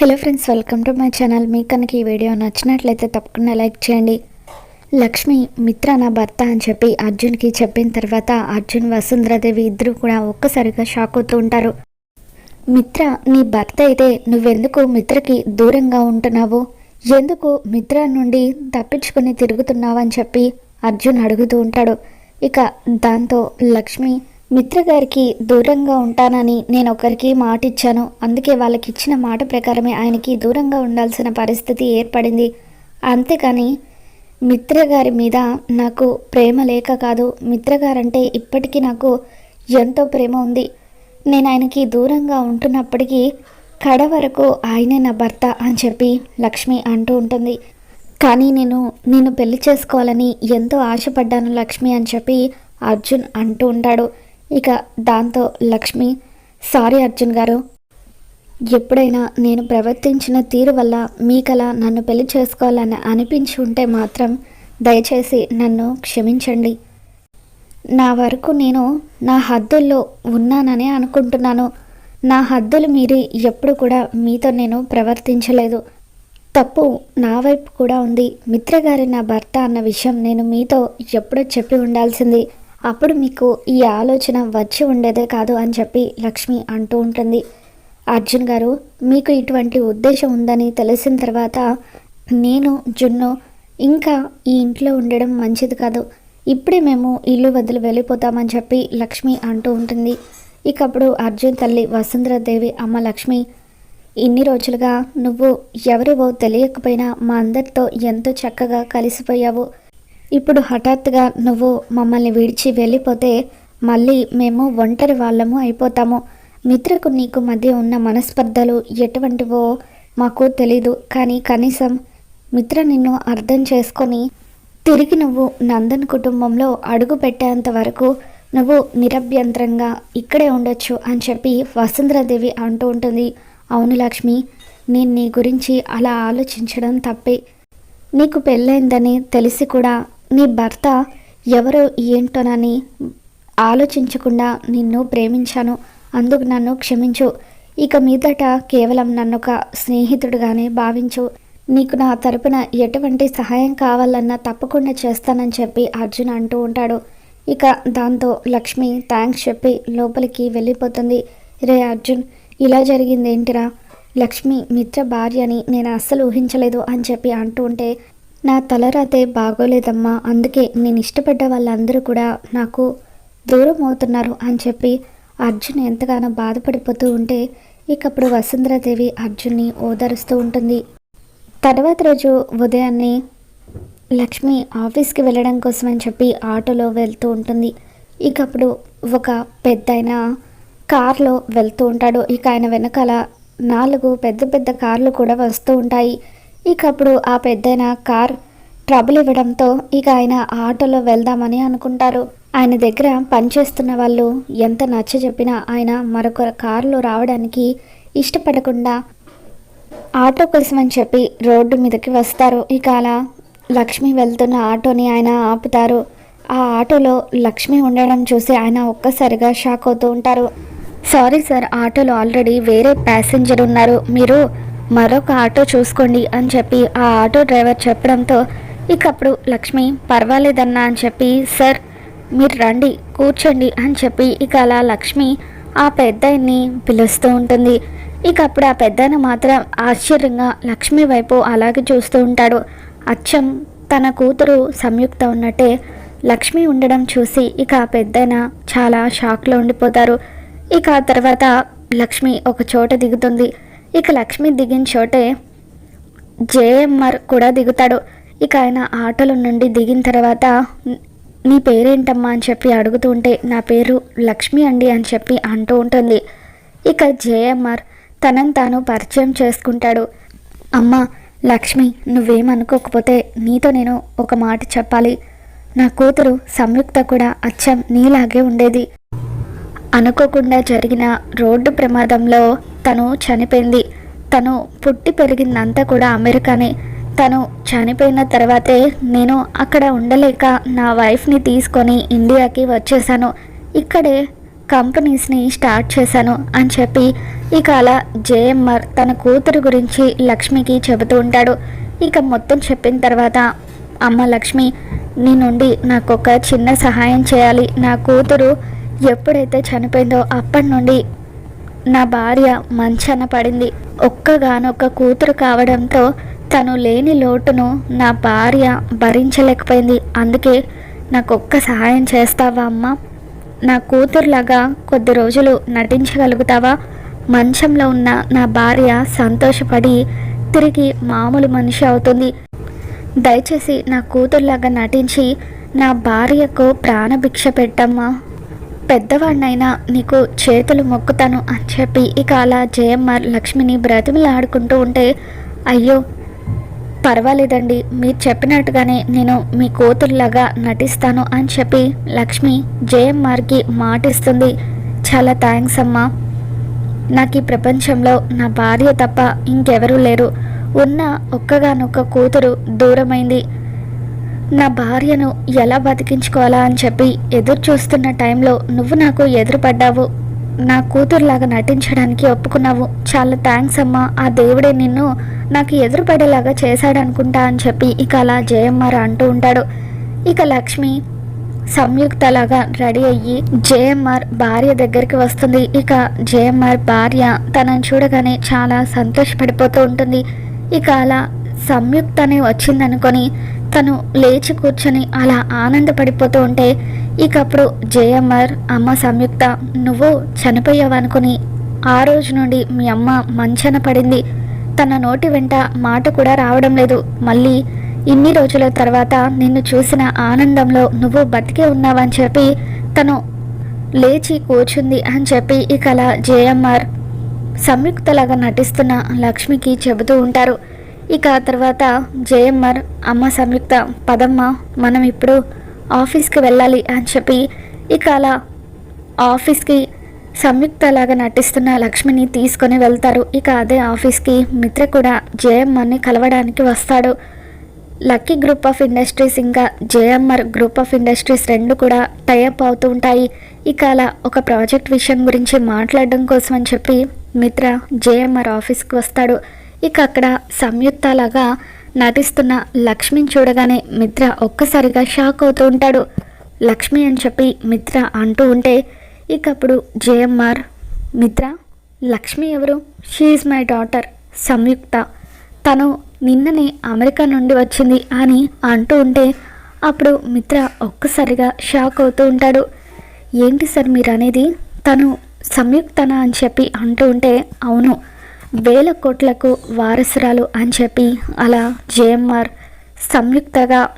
Hello friends welcome to my channel మీకు కనుక ఈ వీడియో నచ్చినట్లయితే తప్పకుండా లైక్ చేయండి. లక్ష్మి మిత్ర నా భర్త అని చెప్పి అర్జున్కి చెప్పిన తర్వాత అర్జున్ వసుంధరాదేవి ఇద్దరు కూడా ఒక్కసారిగా షాక్ అవుతూ ఉంటారు. మిత్ర నీ భర్త అయితే నువ్వెందుకు మిత్రకి దూరంగా ఉంటున్నావు? ఎందుకు మిత్ర నుండి తప్పించుకొని తిరుగుతున్నావు అని చెప్పి అర్జున్ అడుగుతూ ఉంటాడు. ఇక దాంతో లక్ష్మి మిత్రగారికి దూరంగా ఉంటానని నేను ఒకరికి మాట ఇచ్చాను అందుకే వాళ్ళకి ఇచ్చిన మాట ప్రకారమే ఆయనకి దూరంగా ఉండాల్సిన పరిస్థితి ఏర్పడింది. అంతేకాని మిత్రగారి మీద నాకు ప్రేమ లేక కాదు మిత్ర గారంటే ఇప్పటికీ నాకు ఎంతో ప్రేమ ఉంది. నేను ఆయనకి దూరంగా ఉంటున్నప్పటికీ కడ వరకు ఆయనే నా భర్త అని చెప్పి లక్ష్మి అంటూ ఉంటుంది. కానీ నేను నేను పెళ్ళి చేసుకోవాలని ఎంతో ఆశపడ్డాను లక్ష్మి అని చెప్పి అర్జున్ అంటూ ఉంటాడు. ఇక దాంతో లక్ష్మి సారీ అర్జున్ గారు. ఎప్పుడైనా నేను ప్రవర్తించిన తీరు వల్ల మీకలా నన్ను పెళ్ళి చేసుకోవాలని అనిపించి ఉంటే మాత్రం దయచేసి నన్ను క్షమించండి. నా వరకు నేను నా హద్దుల్లో ఉన్నానని అనుకుంటున్నాను. నా హద్దులు మీరి ఎప్పుడు కూడా మీతో నేను ప్రవర్తించలేదు. తప్పు నా వైపు కూడా ఉంది. మిత్రగారి నా భర్త అన్న విషయం నేను మీతో ఎప్పుడో చెప్పి ఉండాల్సింది. అప్పుడు మీకు ఈ ఆలోచన వచ్చి ఉండేదే కాదు అని చెప్పి లక్ష్మి అంటూ ఉంటుంది. అర్జున్ గారు మీకు ఇటువంటి ఉద్దేశం ఉందని తెలిసిన తర్వాత నేను జున్ను ఇంకా ఈ ఇంట్లో ఉండడం మంచిది కాదు. ఇప్పుడే మేము ఇల్లు వదిలి వెళ్ళిపోతామని చెప్పి లక్ష్మి అంటూ ఉంటుంది. ఇక అప్పుడు అర్జున్ తల్లి వసుంధరాదేవి అమ్మ లక్ష్మి ఇన్ని రోజులుగా నువ్వు ఎవరివో తెలియకపోయినా మా అందరితో ఎంతో చక్కగా కలిసిపోయావు. ఇప్పుడు హఠాత్తుగా నువ్వు మమ్మల్ని విడిచి వెళ్ళిపోతే మళ్ళీ మేము ఒంటరి వాళ్ళము అయిపోతాము. మిత్రకు నీకు మధ్య ఉన్న మనస్పర్ధలు ఎటువంటివో మాకు తెలీదు. కానీ కనీసం మిత్ర నిన్ను అర్థం చేసుకొని తిరిగి నువ్వు నందన్ కుటుంబంలో అడుగు పెట్టేంత వరకు నువ్వు నిరభ్యంతరంగా ఇక్కడే ఉండొచ్చు అని చెప్పి వసుంధరాదేవి అంటూ ఉంటుంది. అవును లక్ష్మి నేను నీ గురించి అలా ఆలోచించడం తప్పే. నీకు పెళ్ళైందని తెలిసి కూడా నీ భర్త ఎవరో ఏంటోనని ఆలోచించకుండా నిన్ను ప్రేమించాను. అందుకు నన్ను క్షమించు. ఇక మీదట కేవలం నన్ను ఒక స్నేహితుడుగానే భావించు. నీకు నా తరపున ఎటువంటి సహాయం కావాలన్నా తప్పకుండా చేస్తానని చెప్పి అర్జున్ అంటూ ఉంటాడు. ఇక దాంతో లక్ష్మి థ్యాంక్స్ చెప్పి లోపలికి వెళ్ళిపోతుంది. రే అర్జున్ ఇలా జరిగింది ఏంటిరా లక్ష్మి మిత్ర భార్య అని నేను అస్సలు ఊహించలేదు అని చెప్పి అంటూ ఉంటే నా తలరాతే బాగోలేదమ్మా. అందుకే నేను ఇష్టపడ్డ వాళ్ళందరూ కూడా నాకు దూరం అవుతున్నారు అని చెప్పి అర్జున్ ఎంతగానో బాధపడిపోతూ ఉంటే ఇకప్పుడు వసుంధరాదేవి అర్జున్ని ఓదారుస్తూ ఉంటుంది. తర్వాత రోజు ఉదయాన్నే లక్ష్మి ఆఫీస్కి వెళ్ళడం కోసం అని చెప్పి ఆటోలో వెళ్తూ ఉంటుంది. ఇకప్పుడు ఒక పెద్ద కార్లో వెళ్తూ ఉంటాడు. ఇక ఆయన వెనకాల నాలుగు పెద్ద పెద్ద కార్లు కూడా వస్తూ ఉంటాయి. ఇక అప్పుడు ఆ పెద్దయిన కార్ ట్రబుల్ ఇవ్వడంతో ఇక ఆయన ఆటోలో వెళ్దామని అనుకుంటారు. ఆయన దగ్గర పనిచేస్తున్న వాళ్ళు ఎంత నచ్చ చెప్పినా ఆయన మరొక కారులో రావడానికి ఇష్టపడకుండా ఆటో కోసమని అని చెప్పి రోడ్డు మీదకి వస్తారు. ఇక అలా లక్ష్మి వెళ్తున్న ఆటోని ఆయన ఆపుతారు. ఆ ఆటోలో లక్ష్మి ఉండడం చూసి ఆయన ఒక్కసారిగా షాక్ అవుతూ ఉంటారు. సారీ సార్ ఆటోలో ఆల్రెడీ వేరే ప్యాసింజర్ ఉన్నారు. మీరు మరొక ఆటో చూసుకోండి అని చెప్పి ఆ ఆటో డ్రైవర్ చెప్పడంతో ఇకప్పుడు లక్ష్మి పర్వాలేదన్నా అని చెప్పి సార్ మీరు రండి కూర్చోండి అని చెప్పి ఇక అలా లక్ష్మి ఆ పెద్దాయన్ని పిలుస్తూ ఉంటుంది. ఇక అప్పుడు ఆ పెద్దాయన మాత్రం ఆశ్చర్యంగా లక్ష్మి వైపు అలాగే చూస్తూ ఉంటాడు. అచ్చం తన కూతురు సంయుక్త ఉన్నట్టే లక్ష్మి ఉండడం చూసి ఇక ఆ పెద్దయిన చాలా షాక్లో ఉండిపోతారు. ఇక ఆ తర్వాత లక్ష్మి ఒక చోట దిగుతుంది. ఇక లక్ష్మి దిగిన చోటే జేఎంఆర్ కూడా దిగుతాడు. ఇక ఆయన ఆటోల నుండి దిగిన తర్వాత నీ పేరేంటమ్మా? అని చెప్పి అడుగుతూ ఉంటే నా పేరు లక్ష్మి అండి అని చెప్పి అంటూ ఉంటుంది. ఇక జేఎంఆర్ తనని తాను పరిచయం చేసుకుంటాడు. అమ్మ లక్ష్మి నువ్వేమనుకోకపోతే నీతో నేను ఒక మాట చెప్పాలి. నా కూతురు సంయుక్త కూడా అచ్చం నీలాగే ఉండేది. అనుకోకుండా జరిగిన రోడ్డు ప్రమాదంలో తను చనిపోయింది. తను పుట్టి పెరిగిందంతా కూడా అమెరికానే. తను చనిపోయిన తర్వాతే నేను అక్కడ ఉండలేక నా వైఫ్ని తీసుకొని ఇండియాకి వచ్చేసాను ఇక్కడే కంపెనీస్ని స్టార్ట్ చేశాను అని చెప్పి ఇక అలా జేఎంఆర్ తన కూతురు గురించి లక్ష్మికి చెబుతూ ఉంటాడు. ఇక మొత్తం చెప్పిన తర్వాత అమ్మ లక్ష్మి నీ నుండి నాకు ఒక చిన్న సహాయం చేయాలి. నా కూతురు ఎప్పుడైతే చనిపోయిందో అప్పటి నుండి నా భార్య మంచాన పడింది. ఒక్కగానొక్క కూతురు కావడంతో తను లేని లోటును నా భార్య భరించలేకపోయింది. అందుకే నాకు ఒక్క సహాయం చేస్తావా అమ్మ? నా కూతురులాగా కొద్ది రోజులు నటించగలుగుతావా? మంచంలో ఉన్న నా భార్య సంతోషపడి తిరిగి మామూలు మనిషి అవుతుంది. దయచేసి నా కూతురులాగా నటించి నా భార్యకు ప్రాణభిక్ష పెట్టమ్మా. పెద్దవాడినైనా నీకు చేతులు మొక్కుతాను అని చెప్పి ఇక అలా జయమ్మ లక్ష్మిని బ్రతిమలాడుకుంటూ ఉంటే అయ్యో పర్వాలేదండి మీరు చెప్పినట్టుగానే నేను మీ కూతురులాగా నటిస్తాను అని చెప్పి లక్ష్మి జయమ్మార్కి మాటిస్తుంది. చాలా థ్యాంక్స్ అమ్మా. నాకు ఈ ప్రపంచంలో నా భార్య తప్ప ఇంకెవరూ లేరు. ఉన్న ఒక్కగానొక్క కూతురు దూరమైంది. నా భార్యను ఎలా బతికించుకోవాలా అని చెప్పి ఎదురు చూస్తున్న టైంలో నువ్వు నాకు ఎదురుపడ్డావు. నా కూతురులాగా నటించడానికి ఒప్పుకున్నావు. చాలా థ్యాంక్స్ అమ్మా. ఆ దేవుడే నిన్ను నాకు ఎదురుపడేలాగా చేశాడనుకుంటా అని చెప్పి ఇక అలా జయమ్మార్ అంటూ ఉంటాడు. ఇక లక్ష్మి సంయుక్తలాగా రెడీ అయ్యి జేఎంఆర్ భార్య దగ్గరికి వస్తుంది. ఇక జేఎంఆర్ భార్య తనని చూడగానే చాలా సంతోషపడిపోతూ ఉంటుంది. ఇక అలా సంయుక్తనే వచ్చిందనుకొని తను లేచి కూర్చొని అలా ఆనందపడిపోతూ ఉంటే ఇకప్పుడు జేఎంఆర్ అమ్మ సంయుక్త నువ్వు చనిపోయావనుకుని ఆ రోజు నుండి మీ అమ్మ మంచన పడింది. తన నోటి వెంట మాట కూడా రావడం లేదు. మళ్ళీ ఇన్ని రోజుల తర్వాత నిన్ను చూసిన ఆనందంలో నువ్వు బతికే ఉన్నావని చెప్పి తను లేచి కూర్చుంది అని చెప్పి ఇక అలా జేఎంఆర్ సంయుక్తలాగా నటిస్తున్న లక్ష్మికి చెబుతూ ఉంటారు. ఇక ఆ తర్వాత జేఎంఆర్ అమ్మ సంయుక్త పదమ్మ మనం ఇప్పుడు ఆఫీస్కి వెళ్ళాలి అని చెప్పి ఇక అలా ఆఫీస్కి సంయుక్త లాగా నటిస్తున్న లక్ష్మిని తీసుకొని వెళ్తారు. ఇక అదే ఆఫీస్కి మిత్ర కూడా జేఎంఆర్ని కలవడానికి వస్తాడు. లక్కీ గ్రూప్ ఆఫ్ ఇండస్ట్రీస్ ఇంకా జేఎంఆర్ గ్రూప్ ఆఫ్ ఇండస్ట్రీస్ రెండు కూడా టైఅప్ అవుతూ ఉంటాయి. ఇక అలా ఒక ప్రాజెక్ట్ విషయం గురించి మాట్లాడడం కోసం అని చెప్పి మిత్ర జేఎంఆర్ ఆఫీస్కి వస్తాడు. ఇక అక్కడ సంయుక్తలాగా నటిస్తున్న లక్ష్మిని చూడగానే మిత్ర ఒక్కసారిగా షాక్ అవుతూ ఉంటాడు. లక్ష్మి అని చెప్పి మిత్ర అంటూ ఉంటే ఇక అప్పుడు జేఎంఆర్ మిత్ర లక్ష్మి ఎవరు? She's my daughter Samyukta. తను నిన్ననే అమెరికా నుండి వచ్చింది అని అంటూ ఉంటే అప్పుడు మిత్ర ఒక్కసారిగా షాక్ అవుతూ ఉంటాడు. ఏంటి సార్ మీరు అనేది తను సంయుక్తన అని చెప్పి అంటూ ఉంటే అవును వేల కోట్లకు వారసురాలు అని చెప్పి అలా జేఎంఆర్ సంయుక్తగా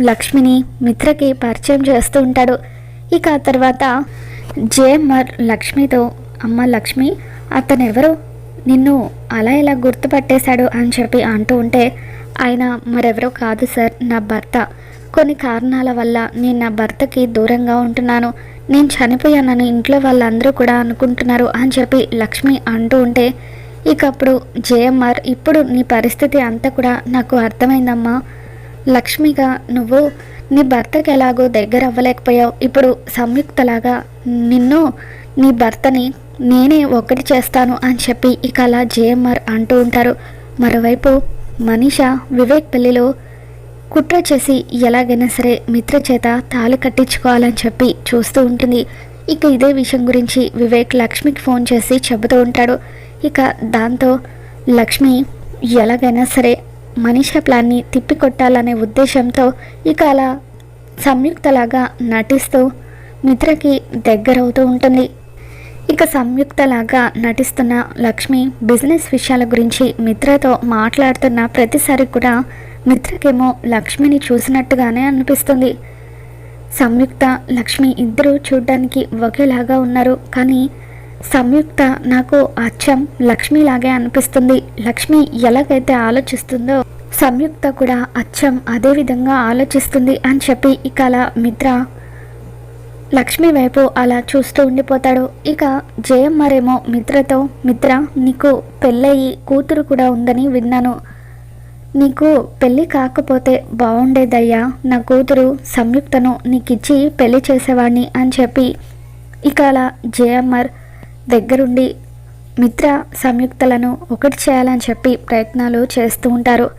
లక్ష్మిని మిత్రకి పరిచయం చేస్తూ ఉంటాడు. ఇక ఆ తర్వాత జేఎంఆర్ లక్ష్మితో అమ్మ లక్ష్మి అతను ఎవరు నిన్ను అలా ఎలా గుర్తుపట్టేశాడు? అని చెప్పి అంటూ ఉంటే ఆయన మరెవరో కాదు సార్ నా భర్త. కొన్ని కారణాల వల్ల నేను నా భర్తకి దూరంగా ఉంటున్నాను. నేను చనిపోయానని ఇంట్లో వాళ్ళందరూ కూడా అనుకుంటున్నారు అని చెప్పి లక్ష్మి అంటూ ఉంటే ఇక అప్పుడు జేఎంఆర్ ఇప్పుడు నీ పరిస్థితి అంతా కూడా నాకు అర్థమైందమ్మా. లక్ష్మిగా నువ్వు నీ భర్తకి ఎలాగో దగ్గర అవ్వలేకపోయావు. ఇప్పుడు సంయుక్తలాగా నిన్ను నీ భర్తని నేనే ఒకటి చేస్తాను అని చెప్పి ఇక అలా జేఎంఆర్ అంటూ ఉంటారు. మరోవైపు మనీష వివేక్ పెళ్ళిలో కుట్ర చేసి ఎలాగైనా సరే మిత్ర చేత తాళి కట్టించుకోవాలని చెప్పి చూస్తూ ఉంటుంది. ఇక ఇదే విషయం గురించి వివేక్ లక్ష్మికి ఫోన్ చేసి చెబుతూ ఉంటాడు. ఇక దాంతో లక్ష్మి ఎలాగైనా సరే మనిష ప్లాన్ని తిప్పికొట్టాలనే ఉద్దేశంతో ఇక అలా సంయుక్తలాగా నటిస్తూ మిత్రకి దగ్గరవుతూ ఉంటుంది. ఇక సంయుక్తలాగా నటిస్తున్న లక్ష్మి బిజినెస్ విషయాల గురించి మిత్రతో మాట్లాడుతున్న ప్రతిసారి కూడా మిత్రకేమో లక్ష్మిని చూసినట్టుగానే అనిపిస్తుంది. సంయుక్త లక్ష్మి ఇద్దరూ చూడడానికి ఒకేలాగా ఉన్నారు. కానీ సంయుక్త నాకు అచ్చం లక్ష్మిలాగే అనిపిస్తుంది. లక్ష్మి ఎలాగైతే ఆలోచిస్తుందో సంయుక్త కూడా అచ్చం అదే విధంగా ఆలోచిస్తుంది అని చెప్పి ఇక అలా మిత్ర లక్ష్మి వైపు అలా చూస్తూ ఉండిపోతాడు. ఇక జయమ్మరేమో మిత్రతో మిత్ర నీకు పెళ్ళయి కూతురు కూడా ఉందని విన్నాను. నీకు పెళ్ళి కాకపోతే బాగుండేదయ్యా నా కూతురు సంయుక్తను నీకిచ్చి పెళ్ళి చేసేవాడిని అని చెప్పి ఇక అలా జేఎంఆర్ దగ్గరుండి మిత్ర సంయుక్తలను ఒకటి చేయాలని చెప్పి ప్రయత్నాలు చేస్తూ ఉంటారు.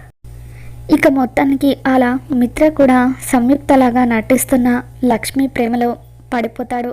ఇక మొత్తానికి అలా మిత్ర కూడా సంయుక్తలాగా నటిస్తున్న లక్ష్మి ప్రేమలో పడిపోతాడు.